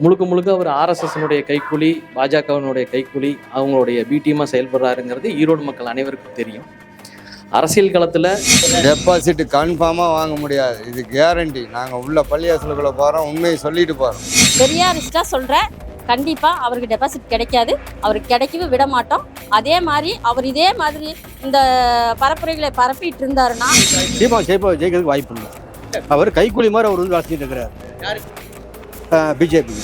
முழுக்க முழுக்க அவர் ஆர்எஸ்எஸ்னுடைய கைக்கூலி பாஜகவினுடைய கைக்கூலி அவங்களுடைய பி டீமாக செயல்படுறாருங்கிறது ஈரோடு மக்கள் அனைவருக்கும் தெரியும். அரசியல் களத்தில் டெபாசிட் கன்ஃபார்மாக வாங்க முடியாது. இது கேரண்டி நாங்கள் உள்ள பள்ளியாசலுக்குள்ள போகிறோம் உண்மையை சொல்லிட்டு போகிறோம் பெரியாரிஸ்டா சொல்றேன் கண்டிப்பா அவருக்கு டெபாசிட் கிடைக்காது. அவருக்கு கிடைக்கவே விட மாட்டோம். அதே மாதிரி அவர் இதே மாதிரி இந்த பரப்புரைகளை பரப்பிட்டு இருந்தாருன்னா தீபம் ஜெயிப்பா ஜெயிக்கிறதுக்கு வாய்ப்பு இல்லை. அவர் கைக்கூலி மாதிரி அவர் வந்து வேலை செஞ்சுட்டு இருக்கிறார் பிஜேபி.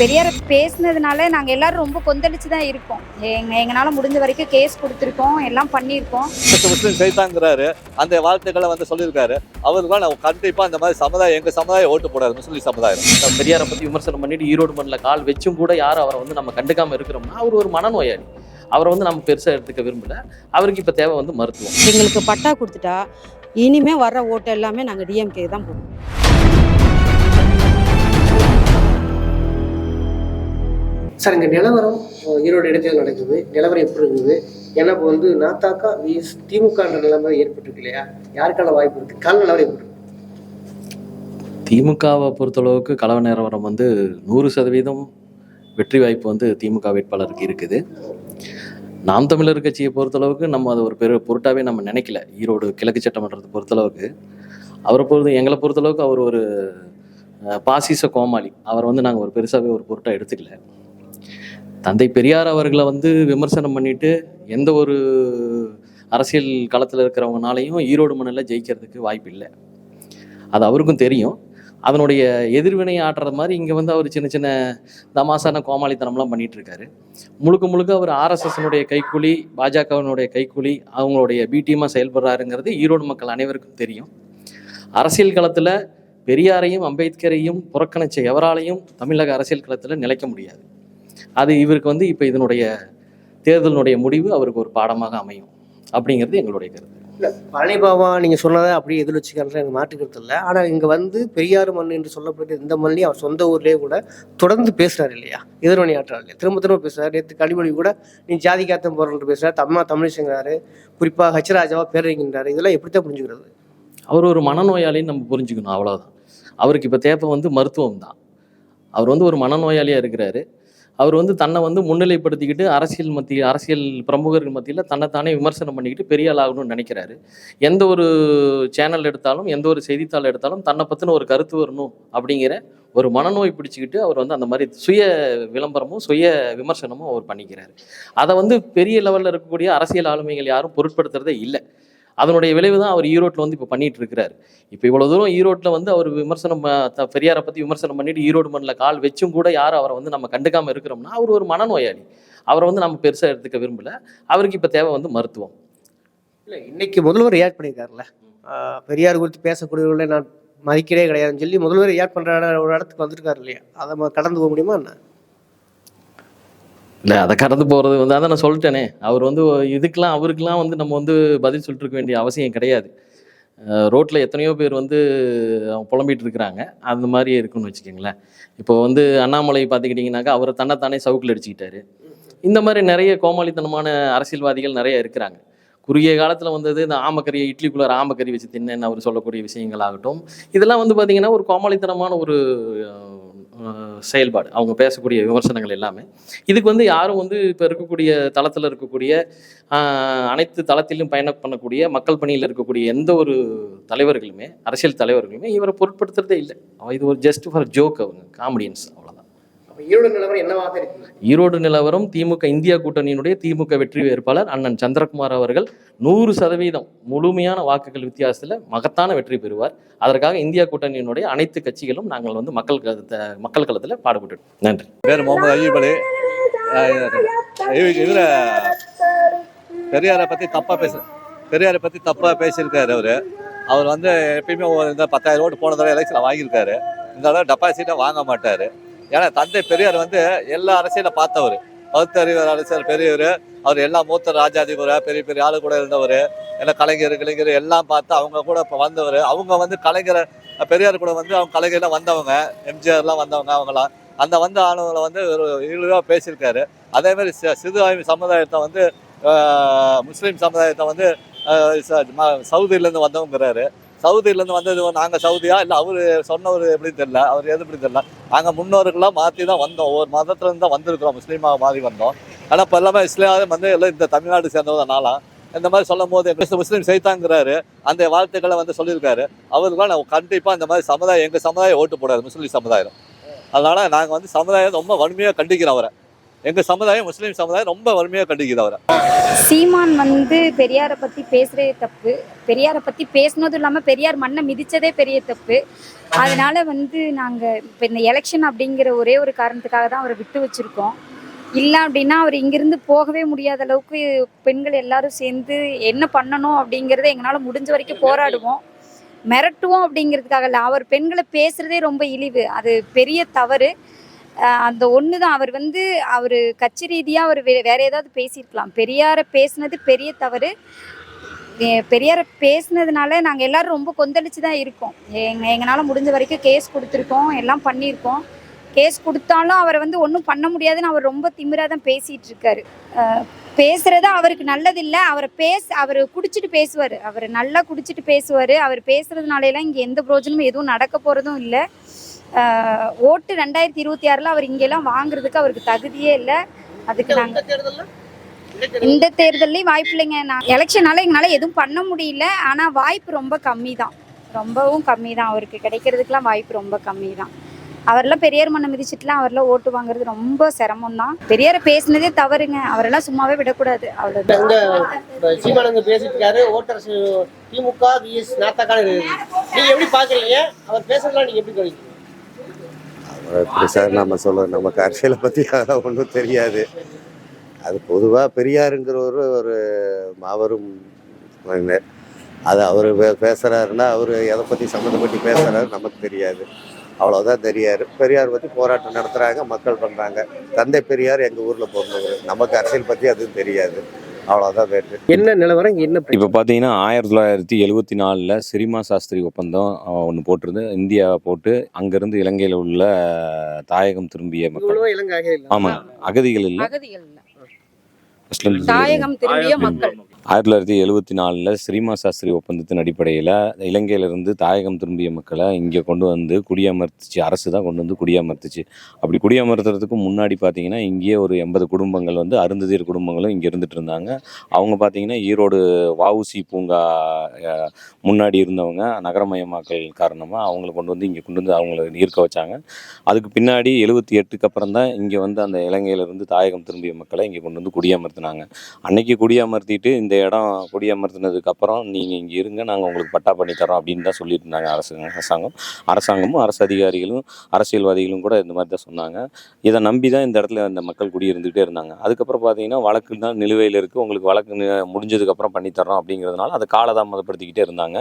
பெரியார் பேசுனதுனால நாங்கள் எல்லாரும் ரொம்ப கொந்தளிச்சு தான் இருக்கோம். எங்க எங்களால் முடிஞ்ச வரைக்கும் கேஸ் கொடுத்துருக்கோம் எல்லாம் பண்ணியிருக்கோம். முஸ்லீம் செய்தாங்கிறாரு அந்த வார்த்தைகளை வந்து சொல்லியிருக்காரு. அவருக்கு நான் கண்டிப்பா அந்த மாதிரி சமுதாயம் எங்க சமுதாயம் ஓட்டு போடாது முஸ்லீம் சமுதாயம். பெரியாரை பற்றி விமர்சனம் பண்ணிட்டு ஈரோடு மண்ணில் கால் வச்சும் கூட யாரும் அவரை வந்து நம்ம கண்டுக்காம இருக்கிறோம்னா அவர் ஒரு மனநோயாளி. அவரை வந்து நம்ம பெருசாக எடுத்துக்க விரும்பல. அவருக்கு இப்போ தேவை வந்து மருத்துவம். எங்களுக்கு பட்டா கொடுத்துட்டா இனிமே வர்ற ஓட்டு எல்லாமே நாங்கள் டிஎம்கே தான் போடுவோம். சார் இங்கே நிலவரம் ஈரோடு இடத்தில் நடக்குது. நிலவரம் எப்படி இருக்குது? ஏன்னா இப்போ வந்து நாத்தாக்கா விஎஸ் திமுகன்ற நிலைமை ஏற்பட்டிருக்கு இல்லையா? யாருக்கான வாய்ப்பு இருக்குது கால நிலவரம் எப்படி திமுகவை பொறுத்தளவுக்கு கலவ நிலவரம் வந்து நூறு சதவீதம் வெற்றி வாய்ப்பு வந்து திமுக வேட்பாளருக்கு இருக்குது. நாம் தமிழர் கட்சியை பொறுத்தளவுக்கு நம்ம அதை ஒரு பெரு பொருட்டாவே நம்ம நினைக்கல. ஈரோடு கிழக்கு சட்டமன்றத்தை பொறுத்தளவுக்கு. அவரை பொறுத்த எங்களை பொறுத்தளவுக்கு அவர் ஒரு பாசிச கோமாளி. அவரை வந்து நாங்கள் ஒரு பெருசாகவே ஒரு பொருட்டாக எடுத்துக்கல. தந்தை பெரியார் அவர்களை வந்து விமர்சனம் பண்ணிட்டு எந்த ஒரு அரசியல் களத்தில் இருக்கிறவங்கனாலையும் ஈரோடு மண்ணில் ஜெயிக்கிறதுக்கு வாய்ப்பு இல்லை. அது அவருக்கும் தெரியும். அதனுடைய எதிர்வினை ஆட்டுற மாதிரி இங்கே வந்து அவர் சின்ன சின்ன தமாசான கோமாளித்தனம்லாம் பண்ணிட்டு இருக்காரு முழுக்க முழுக்க அவர் ஆர்எஸ்எஸ்னுடைய கைக்கூலி பாஜகவினுடைய கைக்கூலி அவங்களுடைய பி செயல்படுறாருங்கிறது ஈரோடு மக்கள் அனைவருக்கும் தெரியும். அரசியல் களத்தில் பெரியாரையும் அம்பேத்கரையும் புறக்கணிச்ச எவராலையும் தமிழக அரசியல் களத்தில் நிலைக்க முடியாது. அது இவருக்கு வந்து இப்போ இதனுடைய தேர்தலினுடைய முடிவு அவருக்கு ஒரு பாடமாக அமையும் அப்படிங்கிறது எங்களுடைய கருத்து. இல்லை பழனி பாபா நீங்கள் சொன்னதை அப்படியே எதிர் வச்சுக்கிறது எனக்கு மாற்றுக்கிறது இல்லை. ஆனால் இங்கே வந்து பெரியார் மண் என்று சொல்லப்பட்ட இந்த மண்ணிலையும் அவர் சொந்த ஊர்லேயே கூட தொடர்ந்து பேசுறாரு இல்லையா? எதிர்மணி ஆற்றாரு இல்லையா திரும்ப திரும்ப பேசுறாரு. நேற்று கனிமொழி கூட நீ ஜாதி காத்தம் போறன்னு பேசுறாரு. தம்மா தமிழிசங்கிறாரு குறிப்பாக ஹச்ராஜாவா பேர் வைக்கின்றாரு. இதெல்லாம் எப்படித்தான் புரிஞ்சுக்கிறது? அவர் ஒரு மனநோயாளின்னு நம்ம புரிஞ்சுக்கணும் அவ்வளோதான் அவருக்கு இப்போ தேவை வந்து மருத்துவம் தான் அவர் வந்து ஒரு மனநோயாளியாக இருக்கிறாரு. அவர் வந்து தன்னை வந்து முன்னிலைப்படுத்திக்கிட்டு அரசியல் மத்திய அரசியல் பிரமுகர்கள் மத்தியில் தன்னைத்தானே விமர்சனம் பண்ணிக்கிட்டு பெரிய ஆள் ஆகணும்னு நினைக்கிறாரு. எந்த ஒரு சேனல் எடுத்தாலும் எந்த ஒரு செய்தித்தாள் எடுத்தாலும் தன்னை பற்றின ஒரு கருத்து வரணும் அப்படிங்கிற ஒரு மனநோய் பிடிச்சிக்கிட்டு அவர் வந்து அந்த மாதிரி சுய விளம்பரமும் சுய விமர்சனமும் அவர் பண்ணிக்கிறாரு. அதை வந்து பெரிய லெவலில் இருக்கக்கூடிய அரசியல் ஆளுமைகள் யாரும் பொருட்படுத்துறதே இல்லை. அதனுடைய விளைவு தான் அவர் ஈரோட்டில் வந்து இப்போ பண்ணிட்டு இருக்கிறாரு. இப்போ இவ்வளோ தூரம் ஈரோட்டில் வந்து அவர் விமர்சனம் த- பெரியாரை பற்றி விமர்சனம் பண்ணிட்டு ஈரோடு மண்ணில் கால் வச்சும் கூட யாரும் அவரை வந்து நம்ம கண்டுக்காமல் இருக்கிறோம்னா அவர் ஒரு மனநோயாளி. அவரை வந்து நம்ம பெருசாக எடுத்துக்க விரும்பல. அவருக்கு இப்போ தேவை வந்து மருத்துவம். இல்லை இன்னைக்கு முதல்வர் ரியாக்ட் பண்ணியிருக்காருல்ல. பெரியார் குறித்து பேசக்கூடியவர்களை நான் மதிக்கிறே கிடையாதுன்னு சொல்லி முதல்வர் ரியாக்ட் பண்ணுற ஒரு இடத்துக்கு வந்திருக்காரு இல்லையா? அதை நம்ம கடந்து போக முடியுமா என்ன? இல்லை அதை கடந்து போகிறது வந்து அதை நான் சொல்லிட்டேனே. அவர் வந்து இதுக்கெல்லாம் அவருக்கெலாம் வந்து நம்ம வந்து பதில் சொல்லிட்டு இருக்க வேண்டிய அவசியம் கிடையாது. ரோட்டில் எத்தனையோ பேர் வந்து அவங்க புலம்பிகிட்டு இருக்கிறாங்க. அந்த மாதிரி இருக்குன்னு வச்சுக்கோங்களேன். இப்போ வந்து அண்ணாமலை பார்த்துக்கிட்டிங்கனாக்கா அவர் தன்னைத்தானே சவுக்கில் அடிச்சுக்கிட்டாரு. இந்த மாதிரி நிறைய கோமாளித்தனமான அரசியல்வாதிகள் நிறைய இருக்கிறாங்க. குறுகிய காலத்தில் வந்தது இந்த ஆமக்கறியை இட்லிக்குள்ளார ஆமக்கறி வச்சு தின்னு அவர் சொல்லக்கூடிய விஷயங்கள் ஆகட்டும். இதெல்லாம் வந்து பார்த்திங்கன்னா ஒரு கோமாளித்தனமான ஒரு செயல்பாடு. அவங்க பேசக்கூடிய விமர்சனங்கள் எல்லாமே. இதுக்கு வந்து யாரும் வந்து இப்போ இருக்கக்கூடிய தளத்தில் இருக்கக்கூடிய அனைத்து தளத்திலும் பயணம் பண்ணக்கூடிய மக்கள் பணியில் இருக்கக்கூடிய எந்த ஒரு தலைவர்களுமே அரசியல் தலைவர்களுமே இவரை பொருட்படுத்துறதே இல்லை. அவ இது ஒரு ஜஸ்ட் ஃபார் ஜோக் அவங்க காமெடியன்ஸ் அவ்வளோதான் ஈரோடு நிலவரம் திமுக இந்தியா கூட்டணியினுடைய திமுக வெற்றி வேட்பாளர் அண்ணன் சந்திரகுமார் அவர்கள் நூறு சதவீதம் முழுமையான வாக்குகள் வித்தியாசத்தில் மகத்தான வெற்றி பெறுவார். அதற்காக இந்தியா கூட்டணியினுடைய அனைத்து கட்சிகளும் நாங்கள் வந்து மக்கள் மக்கள் களத்தில் பாடுபட்டு நன்றி. பேர் முகமது அய்யூப் அலி. இதில் பெரியாரை பற்றி தப்பாக பேச பெரியாரை பற்றி தப்பாக பேசியிருக்காரு அவர். அவர் வந்து எப்பயுமே இந்த பத்தாயிரம் ஓட்டு போன தடவை எலெக்ஷனில் வாங்கியிருக்காரு. இந்த தடவை டெபாசிட்டை வாங்க மாட்டார். ஏன்னா தந்தை பெரியார் வந்து எல்லா அரசியலும் பார்த்தவர். பகுத்தறிவர் அரசியல் பெரியவர். அவர் எல்லா மூத்த ராஜாதிபராக பெரிய பெரிய ஆளு கூட இருந்தவர். எல்லாம் கலைஞர் கலைஞர் எல்லாம் பார்த்து அவங்க கூட இப்போ வந்தவர். அவங்க வந்து கலைஞரை பெரியார் கூட வந்து அவங்க கலைஞர்லாம் வந்தவங்க. எம்ஜிஆர்லாம் வந்தவங்க அவங்களாம் அந்த வந்த ஆளுங்களை வந்து ஒரு இழிவாக பேசியிருக்காரு. அதே மாதிரி சி- சிறுபான்மை சமுதாயத்தை வந்து முஸ்லீம் சமுதாயத்தை வந்து சவுதியிலேருந்து வந்தவங்கிறாரு. சவுதியிலேருந்து வந்தது நாங்கள் சவுதியா? இல்லை அவர் சொன்னவர் எப்படின்னு தெரில அவர் எது எப்படி தெரில நாங்கள் முன்னோர்கள்லாம் மாற்றி தான் வந்தோம். ஒவ்வொரு மதத்துலேருந்து தான் வந்திருக்கிறோம். முஸ்லீமாக மாறி வந்தோம். ஆனால் இப்போ எல்லாமே இஸ்லாம் வந்து எல்லாம் இந்த தமிழ்நாடு சேர்ந்ததுனால இந்த மாதிரி சொல்லும் போது எங்க முஸ்லீம் செய்தாங்கிறாரு அந்த வாழ்த்துக்களை வந்து சொல்லியிருக்காரு. அவருக்குலாம் நான் கண்டிப்பாக இந்த மாதிரி சமுதாயம் எங்கள் சமுதாயம் ஓட்டு போடாது. முஸ்லீம் சமுதாயம். அதனால நாங்கள் வந்து சமுதாயம் ரொம்ப வன்மையாக கண்டிக்கிறோம் அவரை. எங்கள் சமுதாயம் முஸ்லீம் சமுதாயம் ரொம்ப வன்மையாக கண்டிக்குது அவரை. சீமான் வந்து பெரியாரை பற்றி பேசுகிறதே தப்பு. பெரியாரை பற்றி பேசுனதும் இல்லாமல் பெரியார் மண்ணை மிதிச்சதே பெரிய தப்பு. அதனால வந்து நாங்கள் இப்போ இந்த எலெக்ஷன் அப்படிங்கிற ஒரே ஒரு காரணத்துக்காக தான் அவரை விட்டு வச்சுருக்கோம். இல்லை அப்படின்னா அவர் இங்கிருந்து போகவே முடியாத அளவுக்கு பெண்கள் எல்லாரும் சேர்ந்து என்ன பண்ணணும் அப்படிங்கிறத எங்களால் முடிஞ்ச வரைக்கும் போராடுவோம். மிரட்டுவோம் அப்படிங்கிறதுக்காக இல்லை அவர் பெண்களை பேசுகிறதே ரொம்ப இழிவு. அது பெரிய தவறு. அந்த ஒன்று தான் அவர் வந்து அவர் கட்சி ரீதியாக அவர் வே வேற ஏதாவது பேசியிருக்கலாம். பெரியாரை பேசுனது பெரிய தவறு. பெரியாரை பேசுனதுனால நாங்கள் எல்லோரும் ரொம்ப கொந்தளிச்சு தான் இருக்கோம். எங்கள் எங்களால் முடிஞ்ச வரைக்கும் கேஸ் கொடுத்துருக்கோம். எல்லாம் பண்ணியிருக்கோம். கேஸ் கொடுத்தாலும் அவரை வந்து ஒன்றும் பண்ண முடியாதுன்னு அவர் ரொம்ப திமிராக தான் பேசிகிட்டு இருக்காரு அஹ் அவருக்கு நல்லதில்லை. அவரை பேச அவர் குடிச்சிட்டு பேசுவார். அவர் நல்லா குடிச்சிட்டு பேசுவார். அவர் பேசுகிறதுனாலலாம் இங்கே எந்த பிரோஜனமும் எதுவும் நடக்க போகிறதும் இல்லை. ஓட்டு ரெண்டாயிரத்தி இருபத்தி ஆறில் அவர் இங்கெல்லாம் வாங்குறதுக்கு அவருக்கு தகுதியே இல்லை. அதுக்கு நாங்கள் இந்த தேர்தல்லையும் வாய்ப்பு இல்லைங்க. நான் எலெக்ஷனால எங்களால் எதுவும் பண்ண முடியல. ஆனால் வாய்ப்பு ரொம்ப கம்மி தான் ரொம்பவும் கம்மி தான் அவருக்கு கிடைக்கிறதுக்கெலாம் வாய்ப்பு ரொம்ப கம்மி தான் அவரெல்லாம் பெரியார் மண்ணை மிதிச்சிட்டுலாம் அவரெல்லாம் ஓட்டு வாங்குறது ரொம்ப சிரமம் தான் பெரியாரை பேசுனதே தவறுங்க. அவரெல்லாம் சும்மாவே விடக்கூடாது. சீமானங்க பேசிட்டு ஓட்டரசு திமுக நீங்க எப்படி பாக்குறீங்க அவர் பேசுறதுலாம் நீங்க எப்படி எப்படி சார் நம்ம சொல்ல நமக்கு அரசியலை பற்றி அதெல்லாம் ஒன்றும் தெரியாது. அது பொதுவாக பெரியாருங்கிறவர் ஒரு மாபெரும் மனிதர். அது அவர் பேசுகிறாருன்னா அவர் எதை பற்றி சம்மந்தப்பட்டு பேசுகிறாரு நமக்கு தெரியாது. அவ்வளோதான் தெரியாரு பெரியார் பற்றி போராட்டம் நடத்துகிறாங்க மக்கள் பண்ணுறாங்க தந்தை பெரியார் எங்கள் ஊரில் பிறந்தவர். நமக்கு அரசியல் பற்றி அதுவும் தெரியாது. அவ்வளோதான் வேறு என்ன நிலவரம் என்ன இப்போ பார்த்தீங்கன்னா ஆயிரத்தி தொள்ளாயிரத்தி எழுவத்தி நாலில் சிரிமா சாஸ்திரி ஒப்பந்தம் ஒன்று போட்டிருந்து இந்தியா போட்டு அங்கேருந்து இலங்கையில் உள்ள தாயகம் திரும்பிய மக்கள். ஆமாம் அகதிகள் இல்லை. தாயகம் திரும்பிய மக்கள். ஆயிரத்தி தொள்ளாயிரத்தி எழுபத்தி நாலில் ஸ்ரீமா சாஸ்திரி ஒப்பந்தத்தின் அடிப்படையில் இலங்கையிலிருந்து தாயகம் திரும்பிய மக்களை இங்கே கொண்டு வந்து குடியமர்த்துச்சு அரசு தான் கொண்டு வந்து குடியமர்த்துச்சு. அப்படி குடியமர்த்துறதுக்கு முன்னாடி பார்த்தீங்கன்னா இங்கேயே ஒரு எண்பது குடும்பங்கள் வந்து அருந்ததியர் குடும்பங்களும் இங்கே இருந்துட்டு இருந்தாங்க. அவங்க பார்த்தீங்கன்னா ஈரோடு வவுசி பூங்கா முன்னாடி இருந்தவங்க நகரமயமாக்கல் காரணமாக அவங்கள கொண்டு வந்து இங்கே கொண்டு வந்து அவங்கள ஈர்க்க வச்சாங்க. அதுக்கு பின்னாடி எழுபத்தி எட்டுக்கு அப்புறம் தான் இங்கே வந்து அந்த இலங்கையிலிருந்து தாயகம் திரும்பிய மக்களை இங்கே கொண்டு வந்து குடியமர்த்தினாங்க. அன்னைக்கு குடியமர்த்திட்டு இந்த இடம் குடியமர்த்தினதுக்கு அப்புறம் நீங்கள் இங்கே இருங்க நாங்கள் உங்களுக்கு பட்டா பண்ணி தரோம் அப்படின்னு தான் சொல்லிட்டு இருந்தாங்க அரசாங்கம் அரசாங்கம். அரசாங்கமும் அரசு அதிகாரிகளும் அரசியல்வாதிகளும் கூட இந்த மாதிரி தான் சொன்னாங்க. இதை நம்பி தான் இந்த இடத்துல அந்த மக்கள் குடியிருந்துகிட்டே இருந்தாங்க. அதுக்கப்புறம் பார்த்தீங்கன்னா வழக்கு தான் நிலுவையில் இருக்குது உங்களுக்கு வழக்கு முடிஞ்சதுக்கப்புறம் பண்ணித்தரோம் அப்படிங்கிறதுனால அதை காலதாமதப்படுத்திக்கிட்டே இருந்தாங்க.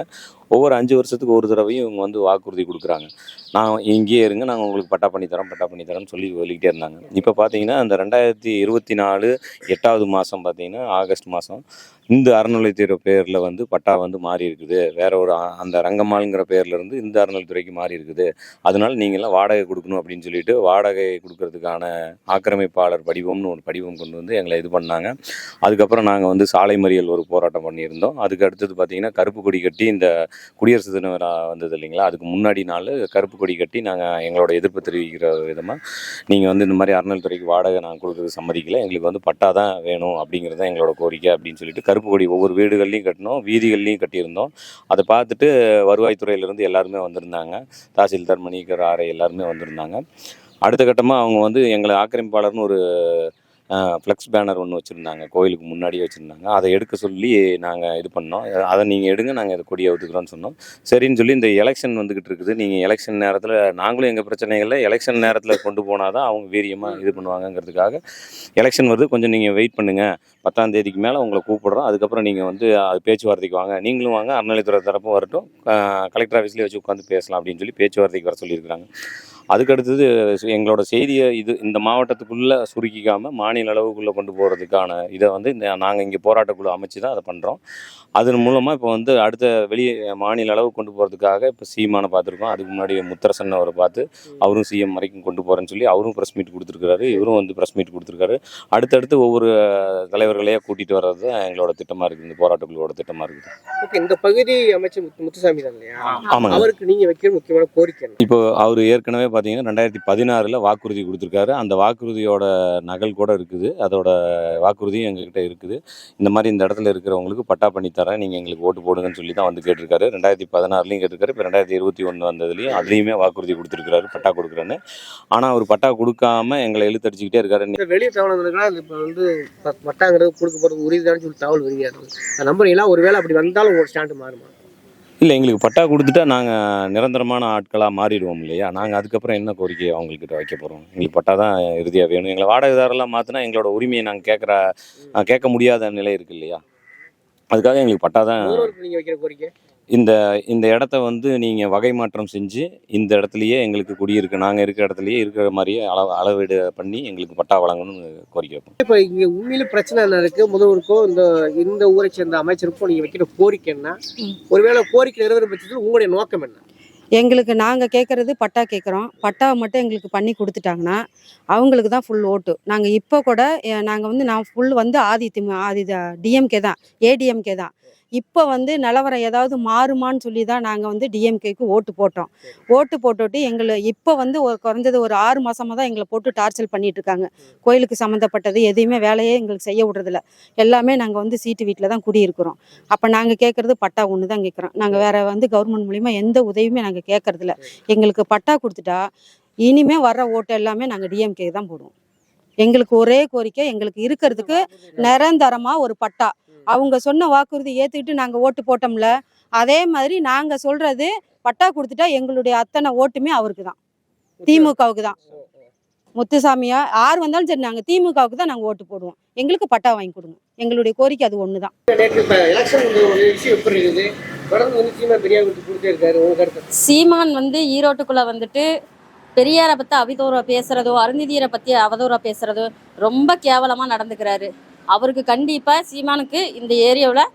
ஒவ்வொரு அஞ்சு வருஷத்துக்கு ஒரு தடவையும் இவங்க வந்து வாக்குறுதி கொடுக்குறாங்க. நான் இங்கேயே இருங்க நாங்கள் உங்களுக்கு பட்டா பண்ணி தரோம் பட்டா பண்ணி தரோம்னு சொல்லி சொல்லிக்கிட்டே இருந்தாங்க. இப்போ பார்த்தீங்கன்னா அந்த ரெண்டாயிரத்தி இருபத்தி நாலு எட்டாவது மாதம் பார்த்தீங்கன்னா ஆகஸ்ட் மாதம் இந்த அறநிலைத்துறை பேரில் வந்து பட்டா வந்து மாறி இருக்குது வேற ஒரு அந்த ரங்கம்மாளுங்கிற பேர்லேருந்து இந்த அறநிலைத்துறைக்கு மாறி இருக்குது அதனால நீங்கள்லாம் வாடகை கொடுக்கணும் அப்படின்னு சொல்லிட்டு வாடகை கொடுக்கறதுக்கான ஆக்கிரமிப்பாளர் படிவம்னு ஒரு படிவம் கொண்டு வந்து எங்களை இது பண்ணாங்க. அதுக்கப்புறம் நாங்கள் வந்து சாலை மறியல் ஒரு போராட்டம் பண்ணியிருந்தோம். அதுக்கு அடுத்தது பார்த்தீங்கன்னா கருப்பு கொடி கட்டி இந்த குடியரசு தின விழா வந்தது இல்லைங்களா? அதுக்கு முன்னாடி நாள் கருப்பு கொடி கட்டி நாங்கள் எங்களோட எதிர்ப்பு தெரிவிக்கிற விதமாக நீங்கள் வந்து இந்த மாதிரி அறநிலைத்துறைக்கு வாடகை நாங்கள் கொடுக்குறது சம்மதிக்கல. எங்களுக்கு வந்து பட்டா தான் வேணும் அப்படிங்கிறது தான் எங்களோட கோரிக்கை அப்படின்னு சொல்லிட்டு கருப்பு கொடி ஒவ்வொரு வீடுகள்லையும் கட்டினோம் வீதிகள்லையும் கட்டியிருந்தோம். அதை பார்த்துட்டு வருவாய்த்துறையிலேருந்து எல்லாருமே வந்திருந்தாங்க. தாசில்தார் மணிகர் ஆரை எல்லாருமே வந்திருந்தாங்க. அடுத்த கட்டமாக அவங்க வந்து எங்களை ஆக்கிரமிப்பாளர்னு ஒரு ஃப்ளெக்ஸ் பேனர் ஒன்று வச்சுருந்தாங்க. கோயிலுக்கு முன்னாடியே வச்சுருந்தாங்க. அதை எடுக்க சொல்லி நாங்கள் இது பண்ணோம். அதை நீங்கள் எடுங்க நாங்கள் இதை கொடியை ஒத்துக்கிறோன்னு சொன்னோம். சரின்னு சொல்லி இந்த எலெக்ஷன் வந்துக்கிட்டு இருக்குது. நீங்கள் எலெக்ஷன் நேரத்தில் நாங்களும் எங்கள் பிரச்சனைகளில் எலெக்ஷன் நேரத்தில் கொண்டு போனால் தான் அவங்க வீரியமாக இது பண்ணுவாங்கங்கிறதுக்காக எலெக்ஷன் வருது. கொஞ்சம் நீங்கள் வெயிட் பண்ணுங்கள் பத்தாம் தேதிக்கு மேலே உங்களை கூப்பிடுறோம். அதுக்கப்புறம் நீங்கள் வந்து அது பேச்சுவார்த்தைக்கு வாங்க. நீங்களும் வாங்க. அறநிலைத்துறை தரப்பும் வரட்டும். கலெக்டர் ஆஃபீஸ்லேயே வச்சு உட்காந்து பேசலாம் அப்படின்னு சொல்லி பேச்சுவார்த்தைக்கு வர சொல்லியிருக்கிறாங்க. அதுக்கு அடுத்தது எங்களோட செய்தியை இது இந்த மாவட்டத்துக்குள்ளே சுருக்கிக்காமல் மாநில அளவுக்குள்ளே கொண்டு போகிறதுக்கான இதை வந்து இந்த நாங்கள் இங்கே போராட்டக்குழு அமைச்சு தான் அதை பண்ணுறோம் அதன் மூலமாக இப்போ வந்து அடுத்த வெளியே மாநில அளவுக்கு கொண்டு போகிறதுக்காக இப்போ சீமானை பார்த்துருக்கோம். அதுக்கு முன்னாடி முத்தரசன் அவரை பார்த்து அவரும் சிஎம் வரைக்கும் கொண்டு போகிறேன்னு சொல்லி அவரும் ப்ரெஸ் மீட் கொடுத்துருக்காரு இவரும் வந்து ப்ரெஸ் மீட் கொடுத்துருக்காரு. அடுத்தடுத்து ஒவ்வொரு தலைவர்களையாக கூட்டிகிட்டு வர்றது தான் எங்களோட திட்டமாக இருக்குது. இந்த போராட்டக்குழுவோட திட்டமாக இருக்குது. ஓகே இந்த பகுதி அமைச்சர் முத்து- முத்துசாமி தான் இல்லையா? ஆமாங்க. அவருக்கு நீங்க வைக்கிற முக்கியமான கோரிக்கை? இப்போ அவர் ஏற்கனவே பார்த்தீங்கன்னா ரெண்டாயிரத்தி பதினாறில் வாக்குறுதி கொடுத்துருக்காரு. அந்த வாக்குறுதியோட நகல் கூட இருக்குது. அதோட வாக்குறுதியும் எங்ககிட்ட இருக்குது. இந்த மாதிரி இந்த இடத்துல இருக்கிறவங்களுக்கு பட்டா பண்ணி தரேன். நீங்கள் எங்களுக்கு ஓட்டு போடுங்கன்னு சொல்லி தான் வந்து கேட்டிருக்காரு. ரெண்டாயிரத்தி பதினாறுலையும் கேட்டிருக்காரு. இப்போ ரெண்டாயிரத்தி இருபத்தி ஒன்று வந்ததுலையும் அதுலேயுமே வாக்குறுதி கொடுத்துருக்காரு பட்டா கொடுக்குறேன்னு. ஆனால் அவர் பட்டா கொடுக்காம எங்களை இழுத்தடிச்சுக்கிட்டே இருக்காரு. வெளியே தகவல் இப்போ வந்து பட்டாங்கிறது கொடுக்க போகிறது உறுதிதான் சொல்லி தகவல் வருகிறது. நம்பர் எல்லாம் ஒருவேளை அப்படி வந்தாலும் ஒரு ஸ்டாண்டு மாறுமா? இல்லை எங்களுக்கு பட்டா கொடுத்துட்டா நாங்கள் நிரந்தரமான ஆட்களாக மாறிடுவோம் இல்லையா? நாங்கள் அதுக்கப்புறம் என்ன கோரிக்கை அவங்கக்கிட்ட வைக்க போகிறோம் எங்களுக்கு பட்டா தான் இறுதியாக வேணும். எங்களை வாடகைதாரெல்லாம் மாற்றினா எங்களோட உரிமையை நாங்கள் கேட்குற கேட்க முடியாத நிலை இருக்கு இல்லையா? அதுக்காக எங்களுக்கு பட்டா தான் வைக்கிற கோரிக்கை? இந்த இந்த இடத்த வந்து நீங்கள் வகை மாற்றம் செஞ்சு இந்த இடத்துலையே எங்களுக்கு குடியிருக்கு நாங்கள் இருக்கிற இடத்துலையே இருக்கிற மாதிரியே அளவு அளவீடு பண்ணி எங்களுக்கு பட்டா வழங்கணும்னு கோரிக்கை வைப்போம். இப்போ இங்க உண்மையில பிரச்சனை என்ன இருக்கு? முதல்வருக்கோ இந்த இந்த ஊரை சேர்ந்த அமைச்சருக்கோ நீங்க வைக்கிற கோரிக்கை என்ன? ஒருவேளை கோரிக்கை நிறைவேறும் பட்சத்தில் உங்களுடைய நோக்கம் என்ன? எங்களுக்கு நாங்கள் கேட்குறது பட்டா கேட்குறோம் பட்டா மட்டும் எங்களுக்கு பண்ணி கொடுத்துட்டாங்கன்னா அவங்களுக்கு தான் ஃபுல் ஓட்டு. நாங்கள் இப்போ கூட நாங்கள் வந்து நான் ஃபுல் வந்து ஆதி திமு ஆதி டிஎம்கே தான். ஏடிஎம்கே தான். இப்போ வந்து நிலவரம் ஏதாவது மாறுமான்னு சொல்லி தான் நாங்கள் வந்து டிஎம்கேக்கு ஓட்டு போட்டோம். ஓட்டு போட்டுட்டு எங்களை இப்போ வந்து ஒரு குறைஞ்சது ஒரு ஆறு மாசமாக தான் எங்களை போட்டு டார்ச்சர் பண்ணிட்டு இருக்காங்க. கோயிலுக்கு சம்மந்தப்பட்டது எதையுமே வேலையே எங்களுக்கு செய்ய விடுறதில்ல. எல்லாமே நாங்கள் வந்து சீட்டு வீட்டில் தான் குடியிருக்கிறோம். அப்போ நாங்கள் கேட்குறது பட்டா ஒன்று தான் கேட்குறோம் நாங்கள் வேற வந்து கவர்மெண்ட் மூலிமா எந்த உதவியுமே நாங்கள் கேட்கறதில்ல எங்களுக்கு பட்டா கொடுத்துட்டா இனிமே வர்ற ஓட்டு எல்லாமே நாங்கள் டிஎம்கே தான் போடுவோம். எங்களுக்கு ஒரே கோரிக்கை எங்களுக்கு இருக்கிறதுக்கு நிரந்தரமா ஒரு பட்டா. அவங்க சொன்ன வாக்குறுதி ஏத்துக்கிட்டு நாங்க ஓட்டு போட்டோம்ல அதே மாதிரி நாங்க சொல்றது பட்டா கொடுத்துட்டா எங்களுடைய அத்தனை ஓட்டுமே அவருக்கு தான் திமுகவுக்கு தான் முத்துசாமியா யார் வந்தாலும் சரி நாங்க திமுகவுக்கு தான் நாங்க ஓட்டு போடுவோம். எங்களுக்கு பட்டா வாங்கி கொடுங்க. எங்களுடைய கோரிக்கை அது ஒன்று தான் சீமான் வந்து ஈரோட்டுக்குள்ள வந்துட்டு பெரியாரை பற்றி அவதூறா பேசுறதோ அருந்ததியரை பற்றி அவதூறா பேசுறதோ ரொம்ப கேவலமாக நடந்துக்கிறாரு. அவருக்கு கண்டிப்பாக சீமானுக்கு இந்த ஏரியாவில்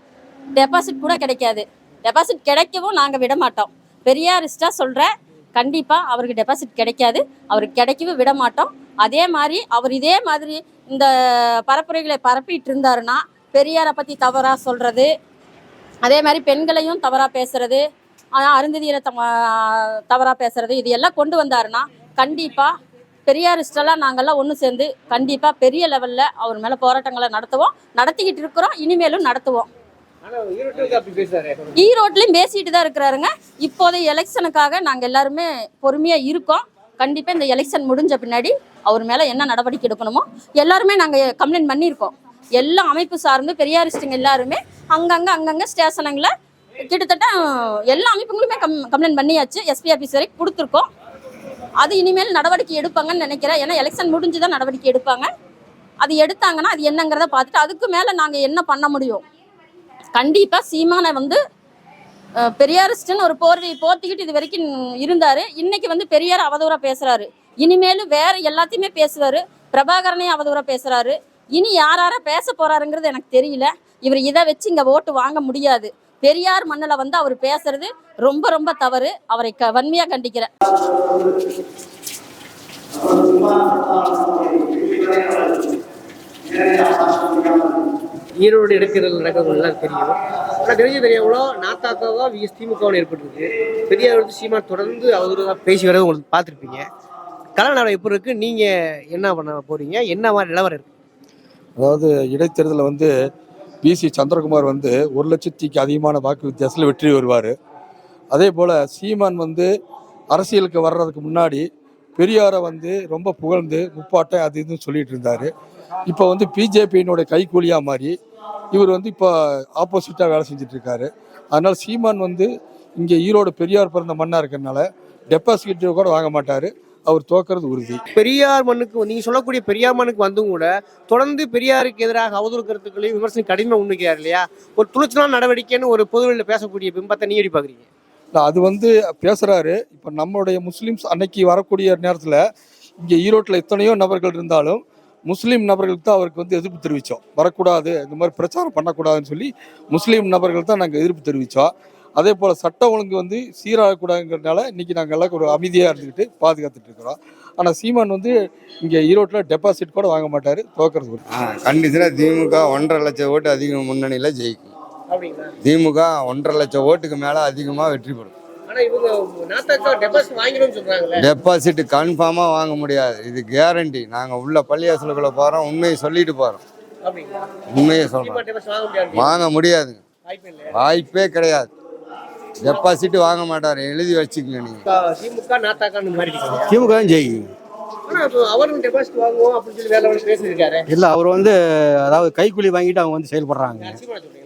டெபாசிட் கூட கிடைக்காது. டெபாசிட் கிடைக்கவும் நாங்கள் விட மாட்டோம் பெரியாரிஸ்டாக சொல்கிறேன் கண்டிப்பாக அவருக்கு டெபாசிட் கிடைக்காது. அவருக்கு கிடைக்கவும் விட மாட்டோம் அதே மாதிரி அவர் இதே மாதிரி இந்த பரப்புரைகளை பரப்பிட்டு இருந்தாருன்னா பெரியாரை பற்றி தவறாக சொல்கிறது அதே மாதிரி பெண்களையும் தவறாக பேசுறது ஆனால் அருந்ததியரை தவறாக பேசுறது இது எல்லாம் கொண்டு வந்தாருன்னா கண்டிப்பாக பெரியாரிஸ்டெல்லாம் நாங்கள்லாம் ஒன்று சேர்ந்து கண்டிப்பாக பெரிய லெவலில் அவர் மேலே போராட்டங்களை நடத்துவோம். நடத்திக்கிட்டு இருக்கிறோம். இனிமேலும் நடத்துவோம். ஈரோட்லையும் பேசிட்டு தான் இருக்கிறாருங்க. இப்போதைய எலெக்ஷனுக்காக நாங்கள் எல்லாருமே பொறுமையாக இருக்கோம். கண்டிப்பாக இந்த எலெக்ஷன் முடிஞ்ச பின்னாடி அவர் மேலே என்ன நடவடிக்கை எடுக்கணுமோ எல்லாருமே நாங்கள் கம்ப்ளைண்ட் பண்ணியிருக்கோம். எல்லா அமைப்பு சார்ந்து பெரியாரிஸ்டுங்க எல்லாருமே அங்கங்கே அங்கங்கே ஸ்டேஷனுங்களில் கிட்டத்தட்ட எல்லா அமைப்புகளுமே கம் கம்ப்ளைண்ட் பண்ணியாச்சு. எஸ்பி ஆஃபீஸ் வரைக்கும் கொடுத்துருக்கோம். அது இனிமேல் நடவடிக்கை எடுப்பாங்கன்னு நினைக்கிறேன். ஏன்னா எலெக்ஷன் முடிஞ்சு தான் நடவடிக்கை எடுப்பாங்க. அது எடுத்தாங்கன்னா அது என்னங்கிறத பார்த்துட்டு அதுக்கு மேலே நாங்கள் என்ன பண்ண முடியும்? கண்டிப்பாக சீமானை வந்து அஹ், பெரியாரிஸ்ட்னு ஒரு போர் போர்த்திக்கிட்டு இது வரைக்கும் இருந்தார். இன்னைக்கு வந்து பெரியார் அவதூறாக பேசுகிறாரு இனிமேலும் வேற எல்லாத்தையுமே பேசுவார். பிரபாகரனையும் அவதூறாக பேசுகிறாரு இனி யார் யாரை பேச போகிறாருங்கிறது எனக்கு தெரியல. இவர் இதை வச்சு இங்கே ஓட்டு வாங்க முடியாது. பெரியார் மண்ணில் வந்து அவர் பேசுறது ரொம்ப ரொம்ப தவறு. அவரை க வன்மையாக கண்டிக்கிறேன் ஈரோடு இடத்தில் நடக்கிறது எல்லாம் தெரியும். ஆனால் தெரிஞ்ச தெரியாமலோ நாத்தாக்காவா விஎஸ் திமுகவும் ஏற்பட்டிருக்கு. பெரியார் வந்து சீமா தொடர்ந்து அவரு பேசி வரது உங்களுக்கு பார்த்துருப்பீங்க. கலநடம் எப்படி இருக்கு? நீங்க என்ன பண்ண போறீங்க? என்ன மாதிரி நிலவரம் இருக்கு? அதாவது இடைத்தேர்தலில் வந்து பிசி சந்திரகுமார் வந்து ஒரு லட்சத்திக்கு அதிகமான வாக்கு வித்தியாசத்தில் வெற்றி வருவார் அதே போல் சீமான் வந்து அரசியலுக்கு வர்றதுக்கு முன்னாடி பெரியாரை வந்து ரொம்ப புகழ்ந்து முப்பாட்டை அது இதுன்னு சொல்லிட்டு இருந்தார். இப்போ வந்து பிஜேபியினுடைய கைக்கூலியாக மாறி இவர் வந்து இப்போ ஆப்போசிட்டாக வேலை செஞ்சிட்ருக்காரு அதனால் சீமான் வந்து இங்கே ஈரோடு பெரியார் பிறந்த மண்ணாக இருக்கிறதுனால டெபாசிட் கூட வாங்க மாட்டார். அவர் தோக்கிறது உறுதி. பெரியார் மண்ணுக்கு நீங்க சொல்லக்கூடிய பெரியார் மண்ணுக்கு வந்தும் கூட தொடர்ந்து பெரியாருக்கு எதிராக அவதூறு கருத்துக்களையும் விமர்சனம் கடினமாக முன்வைக்கிறார் இல்லையா? ஒரு துணிச்சலான நடவடிக்கைன்னு ஒரு பொதுவெளியில் பேசக்கூடிய பிம்பத்தை நீ எப்படி பாக்குறீங்க இல்லை அது வந்து பேசுகிறாரு இப்போ நம்மளுடைய முஸ்லீம்ஸ் அன்னைக்கு வரக்கூடிய நேரத்தில் இங்கே ஈரோட்டில் எத்தனையோ நபர்கள் இருந்தாலும் முஸ்லீம் நபர்களுக்கு தான் அவருக்கு வந்து எதிர்ப்பு தெரிவித்தோம் வரக்கூடாது இந்த மாதிரி பிரச்சாரம் பண்ணக்கூடாதுன்னு சொல்லி முஸ்லீம் நபர்கள் தான் நாங்கள் எதிர்ப்பு தெரிவித்தோம் அதே போல் சட்ட ஒழுங்கு வந்து சீராகக்கூடாதுங்கிறதுனால இன்னைக்கு நாங்கள் எல்லாம் ஒரு அமைதியாக இருந்துக்கிட்டு பாதுகாத்துட்டு இருக்கிறோம். ஆனால் சீமான் வந்து இங்கே ஈரோட்டில் டெபாசிட் கூட வாங்க மாட்டார் தோக்கிறது கண்டிஷனாக திமுக ஒன்றரை லட்சம் ஓட்டு அதிக முன்னணியில் ஜெயிக்கும். திமுக ஒன்றரை லட்சம் ஓட்டுக்கு மேலே அதிகமாக வெற்றி பெறும். ஆனா இவங்க நாத்தாக்கா டெபாசிட் கன்ஃபார்மாக வாங்க முடியாது. இது கேரண்டி நாங்கள் உள்ள பள்ளியாசலுக்குள்ள போகிறோம் உண்மையை சொல்லிட்டு போகிறோம் உண்மையை சொல்கிறோம் டெபாசிட் வாங்க முடியாது. வாங்க முடியாதுங்க. வாய்ப்பு இல்லை வாய்ப்பே கிடையாது. டெபாசிட் வாங்க மாட்டார். எழுதி வச்சுக்கோங்க நீங்கள் திமுக நாத்தாக்கான்னு இருக்காங்க. திமுக ஆனா பேசியிருக்காரு. இல்லை அவர் வந்து அதாவது கைக்கூலி வாங்கிட்டு அவங்க வந்து செயல்படுறாங்க.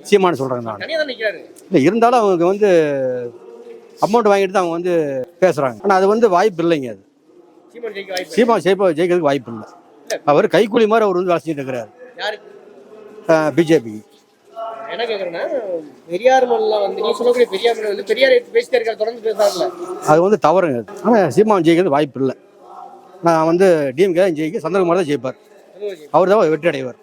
சீமான சொல்கிறேன் நான். இல்லை இருந்தாலும் அவங்க வந்து அமௌண்ட் வாங்கிட்டு தான் அவங்க வந்து பேசுகிறாங்க ஆனால் அது வந்து வாய்ப்பு இல்லைங்க அது. சீமா ஜெயிப்ப ஜெயிக்கிறதுக்கு வாய்ப்பு இல்லை. அவர் கைக்கூலி மாதிரி அவர் வந்து வேலை செஞ்சுட்டு இருக்கிறார். பிஜேபி. என்ன கேக்குறேன்னா பெரியார் மண்ணில் வந்து நீ சொல்லக்கூடிய பெரியார் மண்ணில் வந்து பெரியார் எடுத்து பேசிட்டே இருக்காரு தொடர்ந்து பேசாருல அது வந்து தவறுங்க. ஆனால் சீமான் ஜெயிக்கிறது வாய்ப்பு இல்லை நான் வந்து டிஎம்கே ஜெயிக்க சந்திரகுமார் தான் ஜெயிப்பார். அவர் தான் வெற்றி அடைவார்.